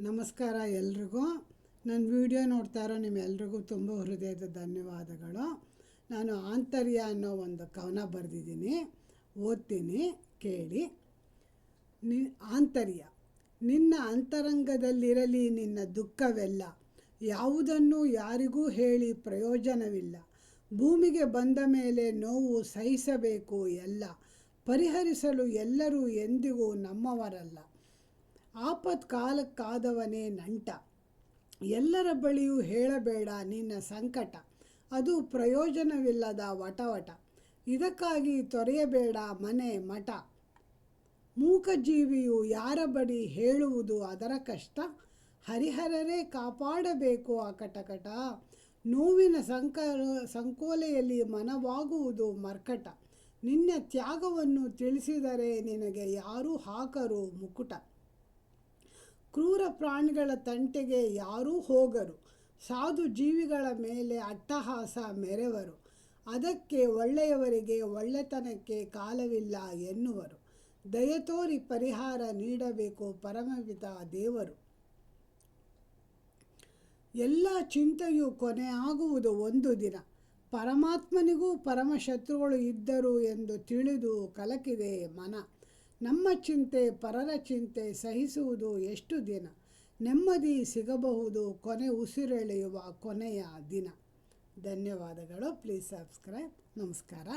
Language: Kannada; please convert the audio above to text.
ನಮಸ್ಕಾರ ಎಲ್ರಿಗೂ. ನನ್ನ ವಿಡಿಯೋ ನೋಡ್ತಾ ಇರೋ ನಿಮ್ಮೆಲ್ರಿಗೂ ತುಂಬ ಹೃದಯದ ಧನ್ಯವಾದಗಳು. ನಾನು ಆಂತರ್ಯ ಅನ್ನೋ ಒಂದು ಕವನ ಬರೆದಿದ್ದೀನಿ. ಓದ್ತೀನಿ, ಕೇಳಿ. ನಿ, ಆಂತರ್ಯ. ನಿನ್ನ ಅಂತರಂಗದಲ್ಲಿರಲಿ, ನಿನ್ನ ದುಃಖವೆಲ್ಲ. ಯಾವುದನ್ನು ಯಾರಿಗೂ ಹೇಳಿ ಪ್ರಯೋಜನವಿಲ್ಲ. ಭೂಮಿಗೆ ಬಂದ ಮೇಲೆ ನೋವು ಸಹಿಸಬೇಕು, ಎಲ್ಲ. ಪರಿಹರಿಸಲು ಎಲ್ಲರೂ ಎಂದಿಗೂ ನಮ್ಮವರಲ್ಲ. ಆಪತ್ ಕಾಲಕ್ಕಾದವನೇ ನಂಟ. ಎಲ್ಲರ ಬಳಿಯೂ ಹೇಳಬೇಡ ನಿನ್ನ ಸಂಕಟ. ಅದು ಪ್ರಯೋಜನವಿಲ್ಲದ ವಟವಟ. ಇದಕ್ಕಾಗಿ ತೊರೆಯಬೇಡ ಮನೆ ಮಠ. ಮೂಕಜೀವಿಯು ಯಾರ ಬಳಿ ಹೇಳುವುದು ಅದರ ಕಷ್ಟ? ಹರಿಹರರೇ ಕಾಪಾಡಬೇಕು ಆ ಕಟಕಟ. ನೋವಿನ ಸಂಕ ಸಂಕೋಲೆಯಲ್ಲಿ ಮನವಾಗುವುದು ಮರ್ಕಟ. ನಿನ್ನ ತ್ಯಾಗವನ್ನು ತಿಳಿಸಿದರೆ ನಿನಗೆ ಯಾರೂ ಹಾಕರು ಮುಕುಟ. ಕ್ರೂರ ಪ್ರಾಣಿಗಳ ತಂಟೆಗೆ ಯಾರೂ ಹೋಗರು. ಸಾಧು ಜೀವಿಗಳ ಮೇಲೆ ಅಟ್ಟಹಾಸ ಮೆರೆವರು. ಅದಕ್ಕೆ ಒಳ್ಳೆಯವರಿಗೆ ಒಳ್ಳೆತನಕ್ಕೆ ಕಾಲವಿಲ್ಲ ಎನ್ನುವರು. ದಯತೋರಿ ಪರಿಹಾರ ನೀಡಬೇಕು ಪರಮವಿತ ದೇವರು. ಎಲ್ಲ ಚಿಂತೆಯು ಕೊನೆಯಾಗುವುದು ಒಂದು ದಿನ. ಪರಮಾತ್ಮನಿಗೂ ಪರಮಶತ್ರುಗಳು ಇದ್ದರು ಎಂದು ತಿಳಿದು ಕಲಕಿದೆ ಮನ. ನಮ್ಮ ಚಿಂತೆ ಪರರ ಚಿಂತೆ ಸಹಿಸುವುದು ಎಷ್ಟು ದಿನ? ನೆಮ್ಮದಿ ಸಿಗಬಹುದು, ಕೊನೆ ಉಸಿರೆಳೆಯುವ ಕೊನೆಯ ದಿನ. ಧನ್ಯವಾದಗಳು. ಪ್ಲೀಸ್ ಸಬ್ಸ್ಕ್ರೈಬ್ ನಮಸ್ಕಾರ.